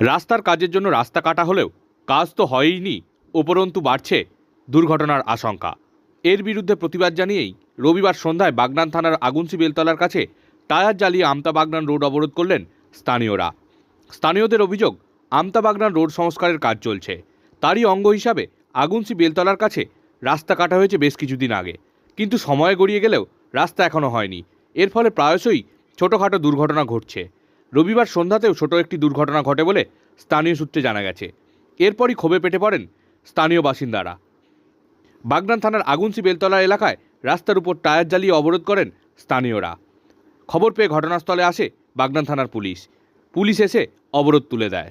রাস্তার কাজের জন্য রাস্তা কাটা হলেও কাজ তো হয়ইনি, উপরন্তু বাড়ছে দুর্ঘটনার আশঙ্কা। এর বিরুদ্ধে প্রতিবাদ জানিয়েই রবিবার সন্ধ্যায় বাগনান থানার আগুনসি বেলতলার কাছে টায়ার জ্বালিয়ে আমতা বাগনান রোড অবরোধ করলেন স্থানীয়রা। স্থানীয়দের অভিযোগ, আমতা বাগনান রোড সংস্কারের কাজ চলছে। তারই অঙ্গ হিসাবে আগুনসি বেলতলার কাছে রাস্তা কাটা হয়েছে বেশ কিছুদিন আগে। কিন্তু সময় গড়িয়ে গেলেও রাস্তা এখনও হয়নি। এর ফলে প্রায়শই ছোটোখাটো দুর্ঘটনা ঘটছে। রবিবার সন্ধ্যাতেও ছোট একটি দুর্ঘটনা ঘটে বলে স্থানীয় সূত্রে জানা গেছে। এরপরই ক্ষোভে পেটে পড়েন স্থানীয় বাসিন্দারা। বাগনান থানার আগুনসি বেলতলা এলাকায় রাস্তার উপর টায়ার জ্বালিয়ে অবরোধ করেন স্থানীয়রা। খবর পেয়ে ঘটনাস্থলে আসে বাগনান থানার পুলিশ। পুলিশ এসে অবরোধ তুলে দেয়।